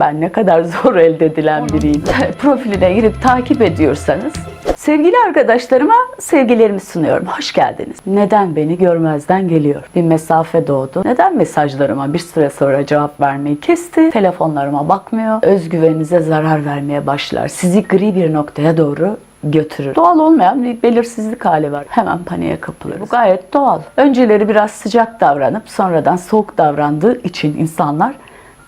Ben ne kadar zor elde edilen biriyim. Profiline girip takip ediyorsanız Sevgili arkadaşlarıma sevgilerimi sunuyorum. Hoş geldiniz. Neden beni görmezden geliyor? Bir mesafe doğdu. Neden mesajlarıma bir süre sonra cevap vermeyi kesti? Telefonlarıma bakmıyor. Özgüveninize zarar vermeye başlar. Sizi gri bir noktaya doğru götürür. Doğal olmayan bir belirsizlik hali var. Hemen paniğe kapılır. Bu gayet doğal. Önceleri biraz sıcak davranıp sonradan soğuk davrandığı için insanlar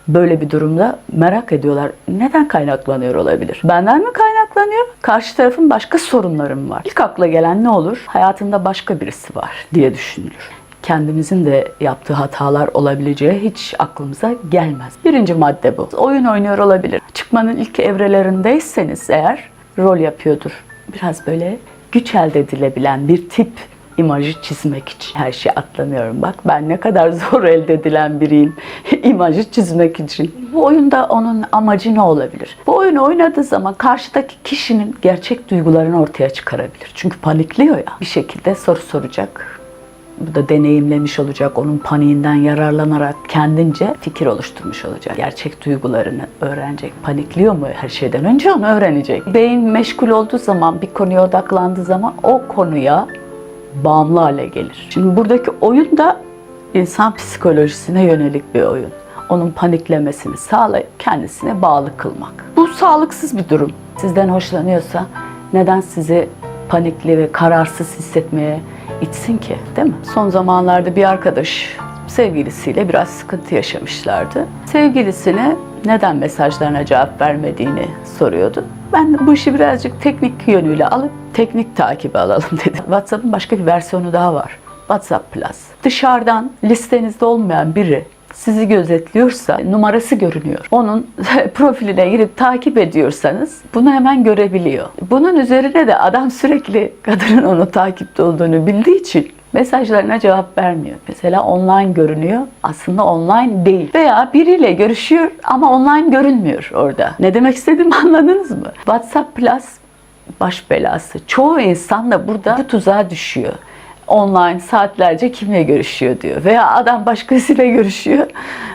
böyle bir durumda merak ediyorlar. Neden kaynaklanıyor olabilir? Benden mi kaynaklanıyor? Karşı tarafın başka sorunları mı var? İlk akla gelen ne olur? Hayatında başka birisi var diye düşünülür. Kendimizin de yaptığı hatalar olabileceği hiç aklımıza gelmez. Birinci madde bu. Oyun oynuyor olabilir. Çıkmanın ilk evrelerindeyseniz eğer rol yapıyordur. Biraz böyle güç elde edilebilen bir tip imajı çizmek için her şeyi atlamıyorum. Bak ben ne kadar zor elde edilen biriyim imajı çizmek için. Bu oyunda onun amacı ne olabilir? Bu oyunu oynadığı zaman karşıdaki kişinin gerçek duygularını ortaya çıkarabilir. Çünkü panikliyor ya. Bir şekilde soru soracak. Bu da deneyimlemiş olacak. Onun paniğinden yararlanarak kendince fikir oluşturmuş olacak. Gerçek duygularını öğrenecek. Panikliyor mu her şeyden önce onu öğrenecek. Beyin meşgul olduğu zaman, bir konuya odaklandığı zaman o konuya bağımlı hale gelir. Şimdi buradaki oyun da insan psikolojisine yönelik bir oyun. Onun paniklemesini sağlayıp kendisine bağlı kılmak. Bu sağlıksız bir durum. Sizden hoşlanıyorsa neden sizi panikli ve kararsız hissetmeye itsin ki değil mi? Son zamanlarda bir arkadaş sevgilisiyle biraz sıkıntı yaşamışlardı. Sevgilisine neden mesajlarına cevap vermediğini soruyordu. Ben bu işi birazcık teknik yönüyle alıp teknik takibi alalım dedim. WhatsApp'ın başka bir versiyonu daha var. WhatsApp Plus. Dışarıdan listenizde olmayan biri sizi gözetliyorsa numarası görünüyor. Onun profiline girip takip ediyorsanız bunu hemen görebiliyor. Bunun üzerine de adam sürekli kadının onu takipte olduğunu bildiği için mesajlarına cevap vermiyor. Mesela online görünüyor aslında online değil. Veya biriyle görüşüyor ama online görünmüyor orada. Ne demek istediğimi anladınız mı? WhatsApp Plus baş belası. Çoğu insan da burada bu tuzağa düşüyor online saatlerce kimle görüşüyor diyor. Veya adam başkasıyla görüşüyor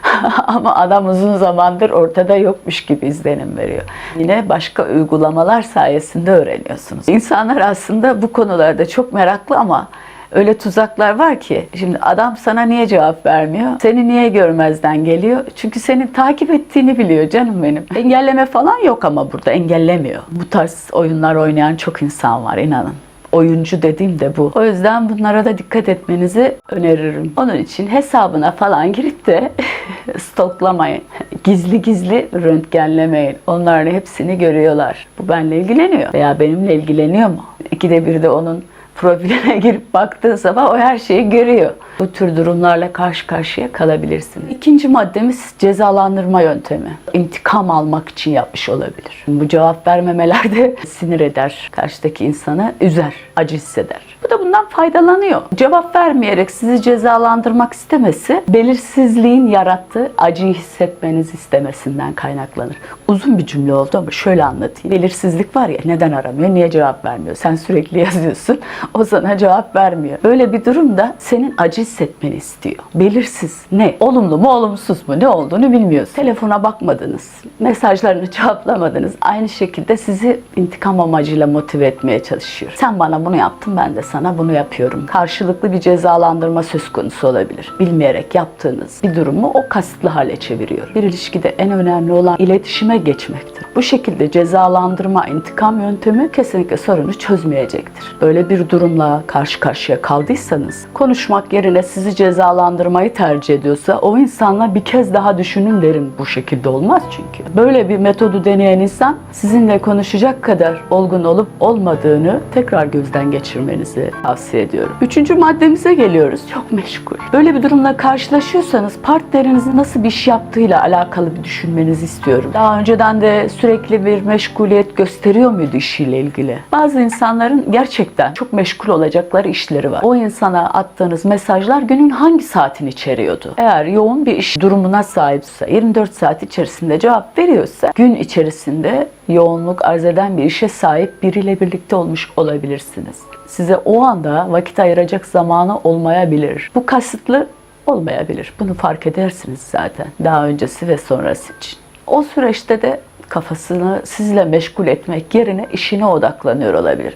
ama adam uzun zamandır ortada yokmuş gibi izlenim veriyor. Yine başka uygulamalar sayesinde öğreniyorsunuz. İnsanlar aslında bu konularda çok meraklı ama öyle tuzaklar var ki şimdi adam sana niye cevap vermiyor? Seni niye görmezden geliyor? Çünkü seni takip ettiğini biliyor canım benim. Engelleme falan yok ama burada engellemiyor. Bu tarz oyunlar oynayan çok insan var inanın oyuncu dediğim de bu. O yüzden bunlara da dikkat etmenizi öneririm. Onun için hesabına falan girip de stoklamayın. Gizli gizli röntgenlemeyin. Onların hepsini görüyorlar. Bu benimle ilgileniyor veya benimle ilgileniyor mu? İkide bir de onun profiline girip baktığın zaman o her şeyi görüyor. Bu tür durumlarla karşı karşıya kalabilirsiniz. İkinci maddemiz cezalandırma yöntemi. İntikam almak için yapmış olabilir. Bu cevap vermemeler de sinir eder. Karşıdaki insanı üzer, acı hisseder. Bu da bundan faydalanıyor. Cevap vermeyerek sizi cezalandırmak istemesi belirsizliğin yarattığı acıyı hissetmenizi istemesinden kaynaklanır. Uzun bir cümle oldu ama şöyle anlatayım. Belirsizlik var ya neden aramıyor, niye cevap vermiyor? Sen sürekli yazıyorsun, o sana cevap vermiyor. Böyle bir durumda senin acı hissetmeni istiyor. Belirsiz. Ne? Olumlu mu, olumsuz mu? Ne olduğunu bilmiyorsun. Telefona bakmadınız, mesajlarını cevaplamadınız. Aynı şekilde sizi intikam amacıyla motive etmeye çalışıyor. Sen bana bunu yaptın, ben de sana bunu yapıyorum. Karşılıklı bir cezalandırma söz konusu olabilir. Bilmeyerek yaptığınız bir durumu o kasıtlı hale çeviriyor. Bir ilişkide en önemli olan iletişime geçmektir. Bu şekilde cezalandırma, intikam yöntemi kesinlikle sorunu çözmeyecektir. Böyle bir durumla karşı karşıya kaldıysanız konuşmak yerine sizi cezalandırmayı tercih ediyorsa o insanla bir kez daha düşünün derim. Bu şekilde olmaz çünkü. Böyle bir metodu deneyen insan sizinle konuşacak kadar olgun olup olmadığını tekrar gözden geçirmenizi tavsiye ediyorum. Üçüncü maddemize geliyoruz. Çok meşgul. Böyle bir durumla karşılaşıyorsanız partnerinizin nasıl bir iş yaptığıyla alakalı bir düşünmenizi istiyorum. Daha önceden de sürekli bir meşguliyet gösteriyor muydu işiyle ilgili? Bazı insanların gerçekten çok meşgul olacakları işleri var. O insana attığınız mesajlar günün hangi saatini içeriyordu? Eğer yoğun bir iş durumuna sahipse, 24 saat içerisinde cevap veriyorsa, gün içerisinde yoğunluk arz eden bir işe sahip biriyle birlikte olmuş olabilirsiniz. Size o anda vakit ayıracak zamanı olmayabilir. Bu kasıtlı olmayabilir. Bunu fark edersiniz zaten daha öncesi ve sonrası için. O süreçte de kafasını sizle meşgul etmek yerine işine odaklanıyor olabilir.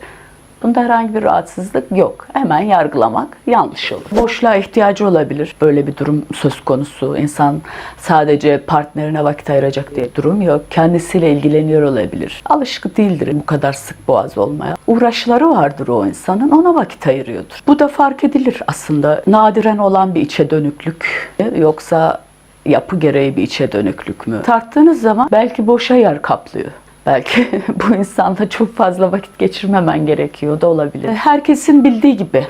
Bunda herhangi bir rahatsızlık yok. Hemen yargılamak yanlış olur. Boşluğa ihtiyacı olabilir. Böyle bir durum söz konusu. İnsan sadece partnerine vakit ayıracak diye durum yok. Kendisiyle ilgileniyor olabilir. Alışık değildir bu kadar sık boğaz olmaya. Uğraşları vardır o insanın. Ona vakit ayırıyordur. Bu da fark edilir aslında. Nadiren olan bir içe dönüklük yoksa yapı gereği bir içe dönüklük mü? Tarttığınız zaman belki boşa yer kaplıyor. Belki bu insanla çok fazla vakit geçirmemen gerekiyor da olabilir. Herkesin bildiği gibi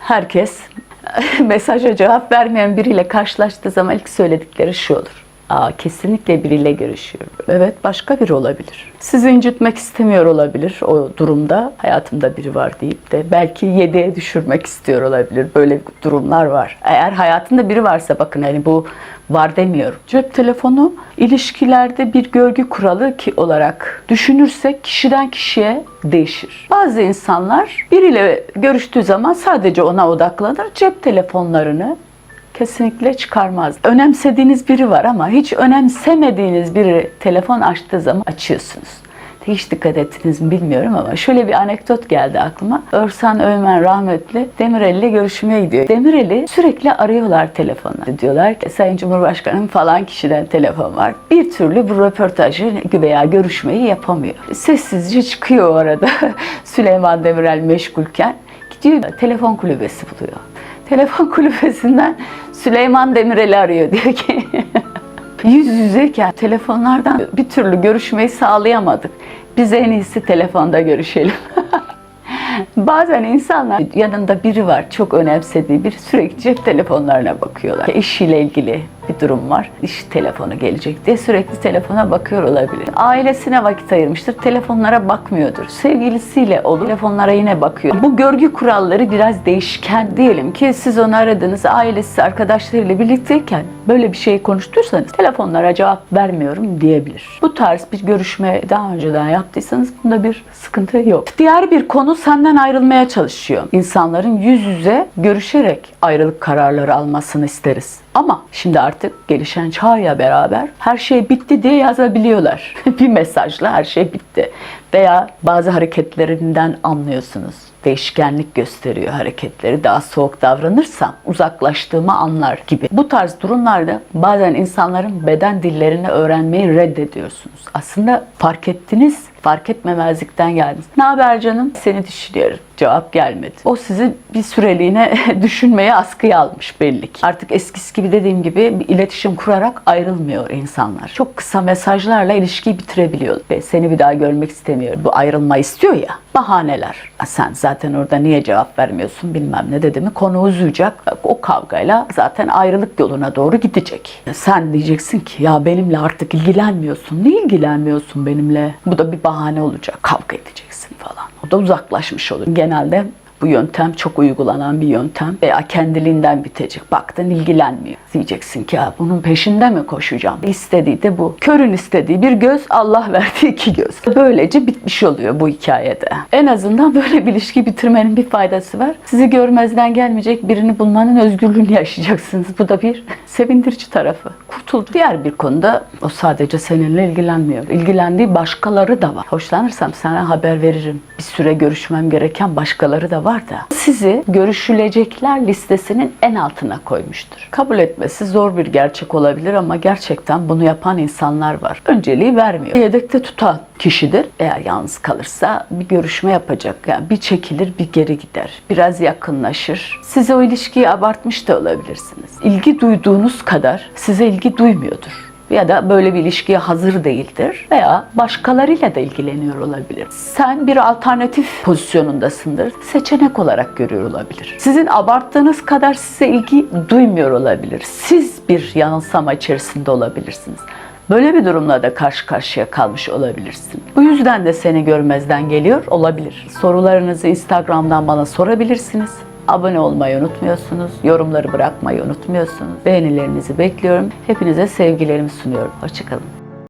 herkes mesaja cevap vermeyen biriyle karşılaştığı zaman ilk söyledikleri şu olur. Aa, kesinlikle biriyle görüşüyor. Evet başka biri olabilir. Sizi incitmek istemiyor olabilir o durumda. Hayatımda biri var deyip de belki yediye düşürmek istiyor olabilir. Böyle durumlar var. Eğer hayatında biri varsa bakın hani bu var demiyorum. Cep telefonu ilişkilerde bir görgü kuralı ki olarak düşünürsek kişiden kişiye değişir. Bazı insanlar biriyle görüştüğü zaman sadece ona odaklanır. Cep telefonlarını kesinlikle çıkarmaz. Önemsediğiniz biri var ama hiç önemsemediğiniz biri telefon açtığı zaman açıyorsunuz. Hiç dikkat ettiniz mi bilmiyorum ama şöyle bir anekdot geldi aklıma. Örsan Öğmen rahmetli Demirel ile görüşmeye gidiyor. Demirel'i sürekli arıyorlar telefonla. Diyorlar ki Sayın Cumhurbaşkanım falan kişiden telefon var. Bir türlü bu röportajı veya görüşmeyi yapamıyor. Sessizce çıkıyor o arada. Süleyman Demirel meşgulken gidiyor telefon kulübesi buluyor. Telefon kulübesinden Süleyman Demirel'i arıyor diyor ki yüz yüzeyken telefonlardan bir türlü görüşmeyi sağlayamadık. Biz en iyisi telefonda görüşelim. Bazen insanlar yanında biri var çok önemsediği bir sürekli cep telefonlarına bakıyorlar. İşiyle ilgili bir durum var. İş telefonu gelecek diye sürekli telefona bakıyor olabilir. Ailesine vakit ayırmıştır. Telefonlara bakmıyordur. Sevgilisiyle olur. Telefonlara yine bakıyor. Bu görgü kuralları biraz değişken. Diyelim ki siz onu aradınız. Ailesi, arkadaşlarıyla birlikteyken böyle bir şey konuştursanız telefonlara cevap vermiyorum diyebilir. Bu tarz bir görüşme daha önceden yaptıysanız bunda bir sıkıntı yok. Diğer bir konu senden ayrılmaya çalışıyor. İnsanların yüz yüze görüşerek ayrılık kararları almasını isteriz. Ama şimdi artık gelişen çağla beraber her şey bitti diye yazabiliyorlar. bir mesajla her şey bitti. Veya bazı hareketlerinden anlıyorsunuz. Değişkenlik gösteriyor hareketleri. Daha soğuk davranırsam uzaklaştığımı anlar gibi. Bu tarz durumlarda bazen insanların beden dillerini öğrenmeyi reddediyorsunuz. Aslında fark ettiniz fark etmemezlikten geldiniz. Ne haber canım? Seni düşünüyorum. Cevap gelmedi. O sizi bir süreliğine düşünmeye askıya almış belli ki. Artık eskisi gibi dediğim gibi bir iletişim kurarak ayrılmıyor insanlar. Çok kısa mesajlarla ilişkiyi bitirebiliyor. Ve seni bir daha görmek istemiyor. Bu ayrılma istiyor ya. Bahaneler. Sen zaten orada niye cevap vermiyorsun bilmem ne dedi mi konu uzayacak. O kavgayla zaten ayrılık yoluna doğru gidecek. Sen diyeceksin ki ya benimle artık ilgilenmiyorsun. Niye ilgilenmiyorsun benimle? Bu da bir bahane olacak. Kavga edeceksin falan. O da uzaklaşmış olur. Genelde bu yöntem çok uygulanan bir yöntem veya kendiliğinden bitecek. Baktın ilgilenmiyor. Diyeceksin ki ya bunun peşinde mi koşacağım? İstediği de bu. Körün istediği bir göz, Allah verdiği iki göz. Böylece bitmiş oluyor bu hikayede. En azından böyle bir ilişki bitirmenin bir faydası var. Sizi görmezden gelmeyecek birini bulmanın özgürlüğünü yaşayacaksınız. Bu da bir sevindirici tarafı. Kurtuldu. Diğer bir konuda o sadece seninle ilgilenmiyor. İlgilendiği başkaları da var. Hoşlanırsam sana haber veririm. Bir süre görüşmem gereken başkaları da var da sizi görüşülecekler listesinin en altına koymuştur. Kabul etmesi zor bir gerçek olabilir ama gerçekten bunu yapan insanlar var. Önceliği vermiyor. Yedekte tutan kişidir. Eğer yalnız kalırsa bir görüşme yapacak. Yani bir çekilir, bir geri gider. Biraz yakınlaşır. Size o ilişkiyi abartmış da olabilirsiniz. İlgi duyduğunuz kadar size ilgi duymuyordur ya da böyle bir ilişkiye hazır değildir veya başkalarıyla da ilgileniyor olabilir. Sen bir alternatif pozisyonundasındır. Seçenek olarak görüyor olabilir. Sizin abarttığınız kadar size ilgi duymuyor olabilir. Siz bir yanılsama içerisinde olabilirsiniz. Böyle bir durumla da karşı karşıya kalmış olabilirsin. Bu yüzden de seni görmezden geliyor olabilir. Sorularınızı Instagram'dan bana sorabilirsiniz. Abone olmayı unutmuyorsunuz. Yorumları bırakmayı unutmuyorsunuz. Beğenilerinizi bekliyorum. Hepinize sevgilerimi sunuyorum. Hoşçakalın.